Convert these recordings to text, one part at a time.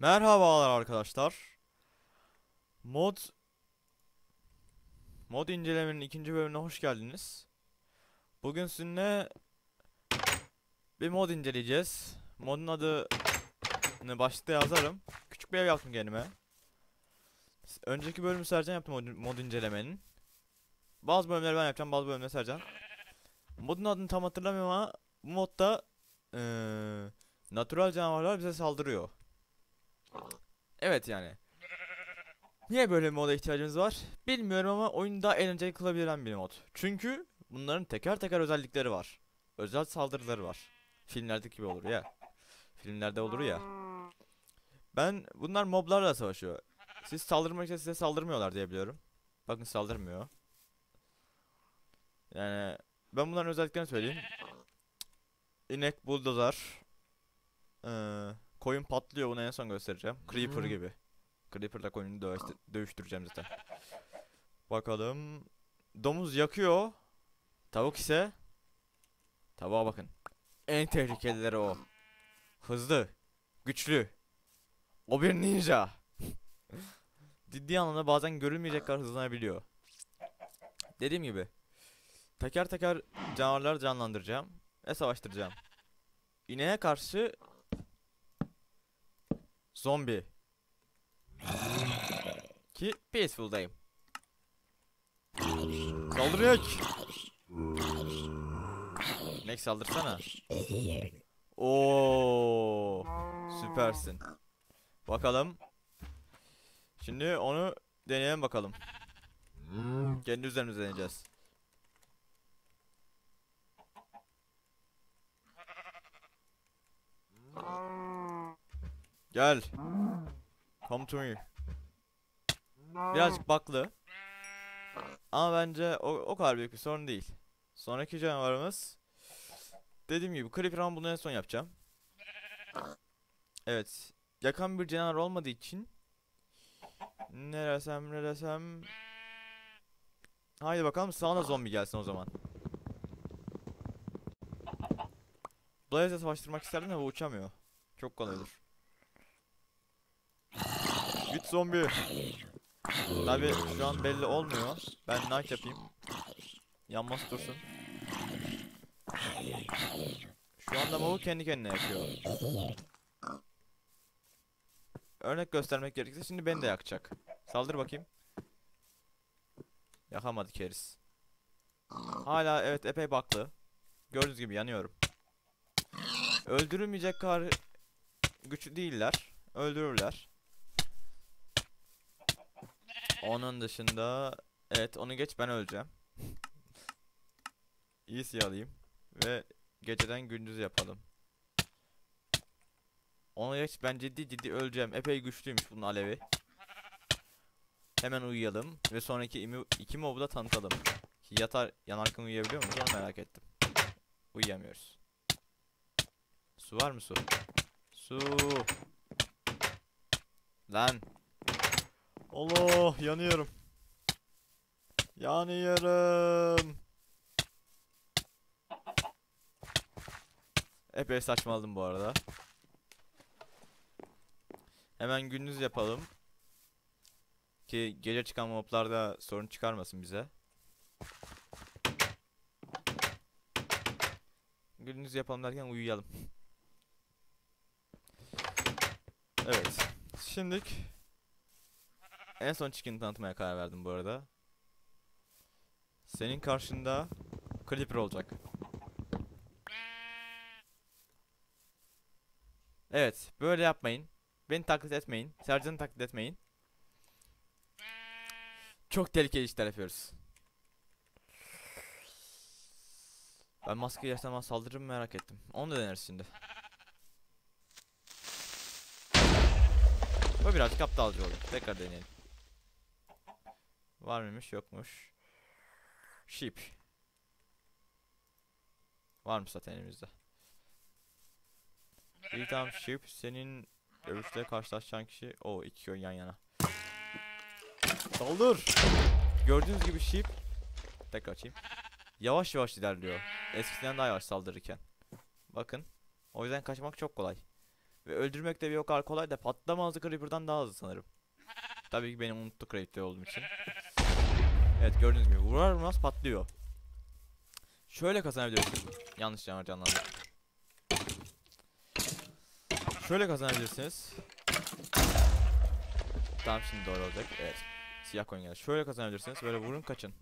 Merhabalar arkadaşlar. Mod Mod incelemenin ikinci bölümüne hoş geldiniz. Bugün sizinle bir mod inceleyeceğiz. Modun adını başlıkta yazarım. Küçük bir ev yaptım kendime. Önceki bölümü Sercan yaptı mod, mod incelemenin. Bazı bölümleri ben yapacağım, bazı bölümleri Sercan. Modun adını tam hatırlamıyorum ama bu modda eee natural canavarlar bize saldırıyor. Evet yani. Niye böyle bir moda ihtiyacımız var? Bilmiyorum ama oyunu daha eğlenceli kılabilen bir mod. Çünkü bunların teker teker özellikleri var. Özel saldırıları var. Filmlerdeki gibi olur ya. Filmlerde olur ya. Ben bunlar moblarla savaşıyor. Siz saldırmak için size saldırmıyorlar diye biliyorum. Bakın saldırmıyor. Yani ben bunların özelliklerini söyleyeyim. İnek buldozer. Ee, koyun patlıyor bunu en son göstereceğim. Creeper gibi. Creeper'la koyunu dövüştü- dövüştüreceğim zaten. Bakalım. Domuz yakıyor. Tavuk ise Tavuğa bakın. En tehlikelileri o. Hızlı, güçlü. O bir ninja. Ciddi anlamda bazen görülmeyecek kadar hızlanabiliyor. Dediğim gibi teker teker canavarları canlandıracağım ve savaştıracağım. İneğe karşı zombi. Ki peaceful'dayım. Saldırıyor. İnek saldırsana. Oo, süpersin. Bakalım. Şimdi onu deneyelim bakalım. Kendi üzerimize deneyeceğiz. Gel. Come to me. Birazcık baklı. Ama bence o, o kadar büyük bir sorun değil. Sonraki canavarımız Dediğim gibi Creeper bunu en son yapacağım. Evet. Yakan bir canavar olmadığı için ne desem ne desem Haydi bakalım sağına zombi gelsin o zaman. Blaze'le savaştırmak isterdim bu uçamıyor. Çok kolay olur. Git zombi. Tabi şu an belli olmuyor. Ben knight yapayım. Yanması dursun. Şu anda mobu kendi kendine yakıyor. Örnek göstermek gerekirse şimdi beni de yakacak. Saldır bakayım. Yakamadı keriz. Hala evet epey baklı. Gördüğünüz gibi yanıyorum. Öldürülmeyecek kadar güçlü değiller. Öldürürler. Onun dışında evet onu geç ben öleceğim. İyisi alayım ve geceden gündüz yapalım. Onu geç ben ciddi ciddi öleceğim. Epey güçlüymüş bunun alevi. Hemen uyuyalım ve sonraki iki mobu da tanıtalım. Yatar yanarken uyuyabiliyor muyuz onu merak ettim. Uyuyamıyoruz. Su var mı su? Su. Lan. Allah yanıyorum. Yanıyorum. Epey saçmaladım bu arada. Hemen gündüz yapalım. Ki gece çıkan moblarda sorun çıkarmasın bize. Gündüz yapalım derken uyuyalım. Evet. Şimdilik en son chicken tanıtmaya karar verdim bu arada. Senin karşında Clipper olacak. Evet, böyle yapmayın. Beni taklit etmeyin. Sercan'ı taklit etmeyin. Çok tehlikeli işler yapıyoruz. Ben maske yaşamaz saldırırım merak ettim. Onu da deneriz şimdi. Bu birazcık aptalca oldu. Tekrar deneyelim. Var mıymış yokmuş. Sheep. Varmış zaten elimizde. İyi tamam Sheep senin dövüşte karşılaşacağın kişi o iki köy yan yana. Saldır. Gördüğünüz gibi Sheep tekrar açayım. Yavaş yavaş ilerliyor. Eskiden daha yavaş saldırırken. Bakın. O yüzden kaçmak çok kolay. Ve öldürmek de bir o kadar kolay da patlama hızı Creeper'dan daha hızlı sanırım. Tabii ki benim unuttu Creeper olduğum için. Evet gördüğünüz gibi vurar vurmaz patlıyor. Şöyle kazanabilirsiniz. Yanlış yana canlandı. Şöyle kazanabilirsiniz. Tamam şimdi doğru olacak. Evet. Siyah coin geldi. Şöyle kazanabilirsiniz. Böyle vurun kaçın.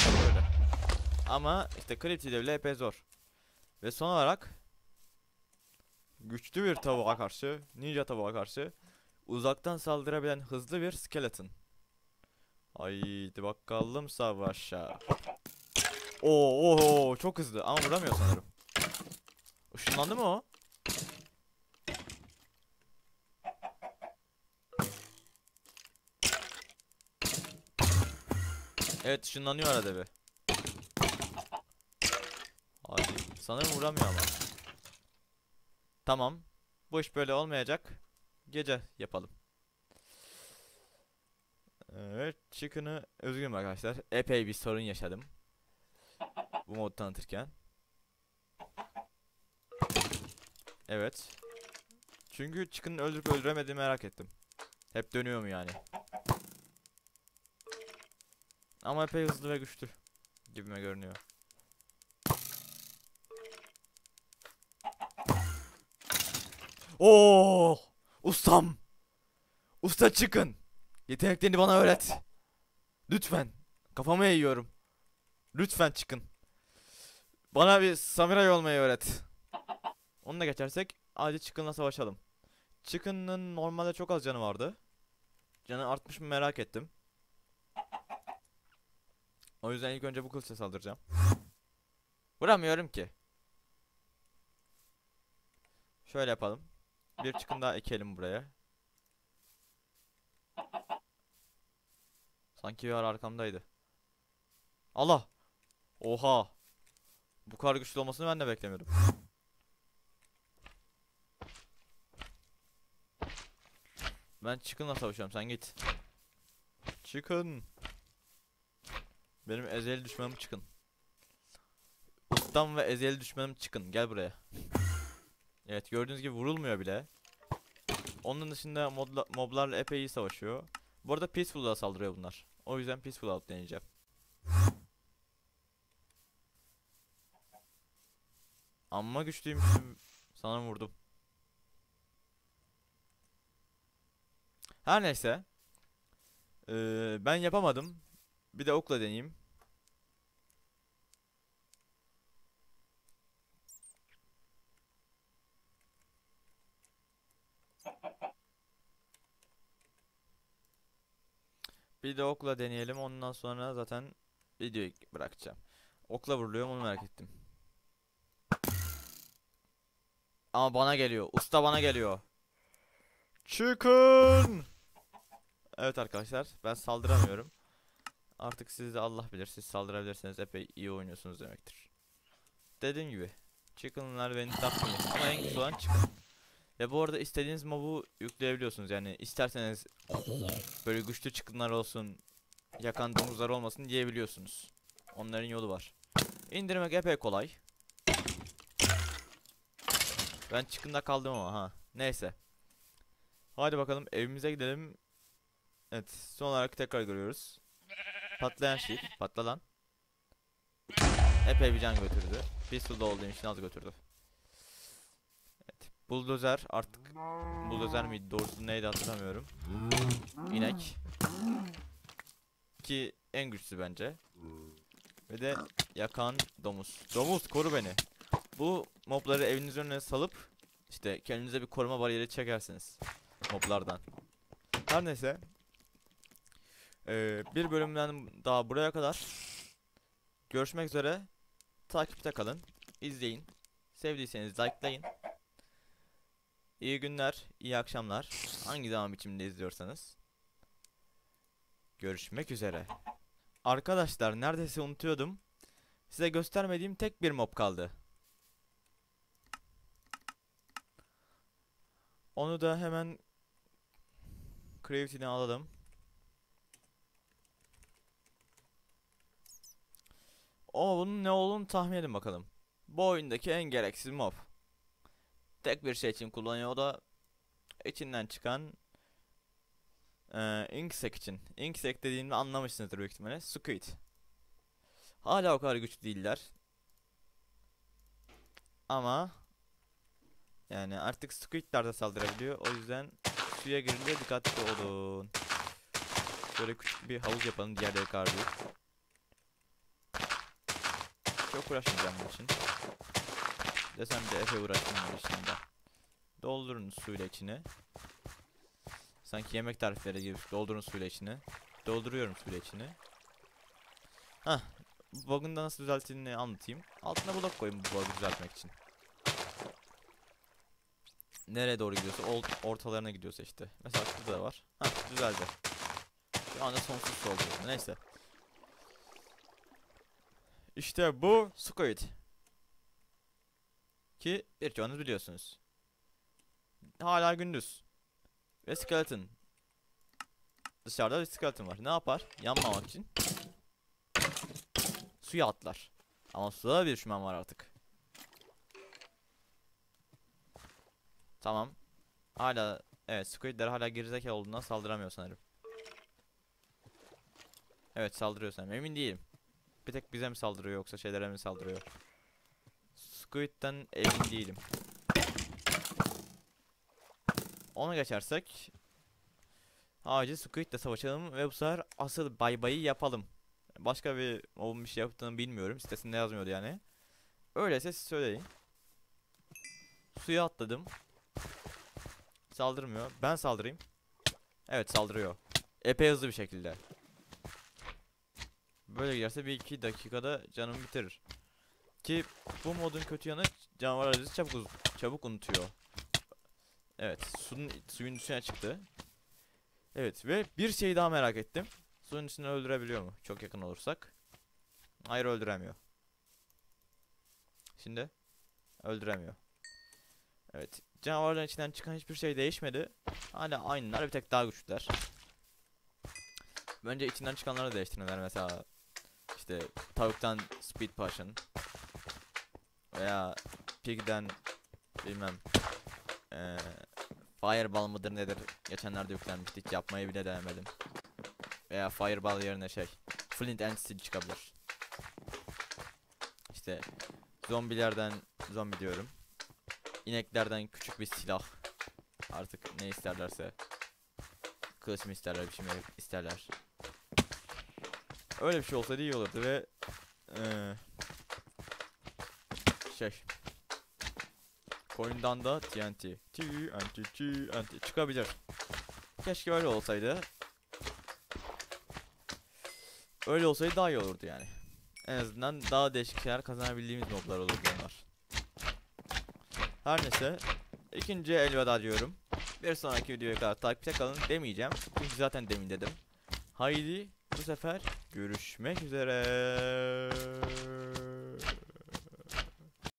Böyle. Ama işte Crypti'de bile epey zor. Ve son olarak güçlü bir tavuğa karşı, ninja tavuğa karşı uzaktan saldırabilen hızlı bir skeleton. Haydi bakalım savaşa. Oo, oo, çok hızlı ama vuramıyor sanırım. Işınlandı mı o? Evet ışınlanıyor arada bir. Hadi. Sanırım vuramıyor ama. Tamam. Bu iş böyle olmayacak. Gece yapalım. Evet, Chicken'ı üzgünüm arkadaşlar. Epey bir sorun yaşadım. Bu modu tanıtırken. Evet. Çünkü Chicken'ı öldürüp öldüremediğimi merak ettim. Hep dönüyor mu yani? Ama epey hızlı ve güçlü gibime görünüyor. Oo! Ustam! Usta çıkın. Yeteneklerini bana öğret. Lütfen. Kafamı eğiyorum. Lütfen çıkın. Bana bir samuray olmayı öğret. Onu da geçersek hadi Chicken'la savaşalım. Chicken'ın normalde çok az canı vardı. Canı artmış mı merak ettim. O yüzden ilk önce bu kılıçla saldıracağım. Vuramıyorum ki. Şöyle yapalım. Bir çıkın daha ekelim buraya. Sanki bir arkamdaydı. Allah! Oha! Bu kadar güçlü olmasını ben de beklemiyordum. Ben Chicken'la savaşıyorum sen git. Chicken! Benim ezeli düşmanım Chicken. Ustam ve ezeli düşmanım Chicken gel buraya. Evet gördüğünüz gibi vurulmuyor bile. Onun dışında modla, moblarla epey iyi savaşıyor. Bu arada Peaceful'a saldırıyor bunlar. O yüzden Peaceful alıp deneyeceğim. Amma güçlüymüşüm. Sana vurdum. Her neyse. Ee, ben yapamadım. Bir de okla deneyeyim. Bir de okla deneyelim. Ondan sonra zaten videoyu bırakacağım. Okla vuruluyor onu merak ettim. Ama bana geliyor. Usta bana geliyor. Çıkın. Evet arkadaşlar ben saldıramıyorum. Artık siz de Allah bilir siz saldırabilirseniz epey iyi oynuyorsunuz demektir. Dediğim gibi Chicken'lar beni etti ama en olan Chicken. Ve bu arada istediğiniz mob'u yükleyebiliyorsunuz yani isterseniz böyle güçlü Chicken'lar olsun yakan domuzlar olmasın diyebiliyorsunuz. Onların yolu var. İndirmek epey kolay. Ben Chicken'da kaldım ama ha. Neyse. Hadi bakalım evimize gidelim. Evet son olarak tekrar görüyoruz. Patlayan şey. Patla lan. Epey bir can götürdü. Pistol'da olduğum için az götürdü. Buldozer artık Buldozer miydi doğrusu neydi hatırlamıyorum. İnek. Ki en güçlüsü bence. Ve de yakan domuz. Domuz koru beni. Bu mobları evinizin önüne salıp işte kendinize bir koruma bariyeri çekersiniz moblardan. Her neyse. Ee, bir bölümden daha buraya kadar. Görüşmek üzere. Takipte kalın. izleyin. Sevdiyseniz likelayın. İyi günler, iyi akşamlar. Hangi zaman biçimde izliyorsanız. Görüşmek üzere. Arkadaşlar neredeyse unutuyordum. Size göstermediğim tek bir mob kaldı. Onu da hemen Creative'den alalım. O bunun ne olduğunu tahmin edin bakalım. Bu oyundaki en gereksiz mob. Tek bir şey için kullanıyor o da içinden çıkan eee Inksec için. Inksec dediğimde anlamışsınızdır büyük ihtimalle. Squid. Hala o kadar güçlü değiller. Ama yani artık Squid'ler de saldırabiliyor. O yüzden suya girince dikkatli olun. Şöyle küçük bir havuz yapalım diğerleri karşıyı. Çok uğraşmayacağım bunun için. Desem de bunun için de. Doldurun suyla içine. Sanki yemek tarifleri gibi doldurun suyla içine. Dolduruyorum suyla içine. Hah. Bug'un da nasıl düzeltildiğini anlatayım. Altına blok koyun bu bug'ı düzeltmek için. Nereye doğru gidiyorsa ortalarına gidiyorsa işte. Mesela şurada da var. Hah düzeldi. Şu anda sonsuz su oldu. Neyse. İşte bu Squid. Ki birçoğunuz biliyorsunuz. Hala gündüz. Ve skeleton. Dışarıda bir skeleton var. Ne yapar? Yanmamak için. Suya atlar. Ama suda bir düşman var artık. Tamam. Hala evet Squidler hala gerizekalı olduğundan saldıramıyor sanırım. Evet saldırıyor sanırım. Emin değilim. Bir tek bize mi saldırıyor yoksa şeylere mi saldırıyor? Squid'den emin değilim. Onu geçersek Acil Squid'le savaşalım ve bu sefer asıl bay bayı yapalım. Başka bir mobun bir şey yaptığını bilmiyorum. Sitesinde yazmıyordu yani. Öyleyse siz söyleyin. Suya atladım. Saldırmıyor. Ben saldırayım. Evet saldırıyor. Epey hızlı bir şekilde. Böyle giderse bir iki dakikada canımı bitirir. Ki bu modun kötü yanı canavar aracı çabuk çabuk unutuyor. Evet, suyun suyun üstüne çıktı. Evet ve bir şey daha merak ettim. Suyun üstüne öldürebiliyor mu? Çok yakın olursak. Hayır öldüremiyor. Şimdi öldüremiyor. Evet, canavarların içinden çıkan hiçbir şey değişmedi. Hala aynılar, bir tek daha güçlüler. Bence içinden çıkanları değiştirmeler mesela. İşte tavuktan speed potion veya pig'den bilmem eee fireball mıdır nedir? Geçenlerde yüklenmişti hiç yapmayı bile denemedim. Veya fireball yerine şey flint and steel çıkabilir. İşte zombilerden zombi diyorum. İneklerden küçük bir silah. Artık ne isterlerse. Kılıç mı isterler bir şey mi isterler. Öyle bir şey olsaydı iyi olurdu ve eee şey Coin'dan da TNT TNT TNT çıkabilir. Keşke öyle olsaydı. Öyle olsaydı daha iyi olurdu yani. En azından daha değişik şeyler kazanabildiğimiz moblar olurdu onlar. Her neyse ikinci elveda diyorum. Bir sonraki videoya kadar takipte kalın demeyeceğim. Çünkü zaten demin dedim. Haydi bu sefer görüşmek üzere.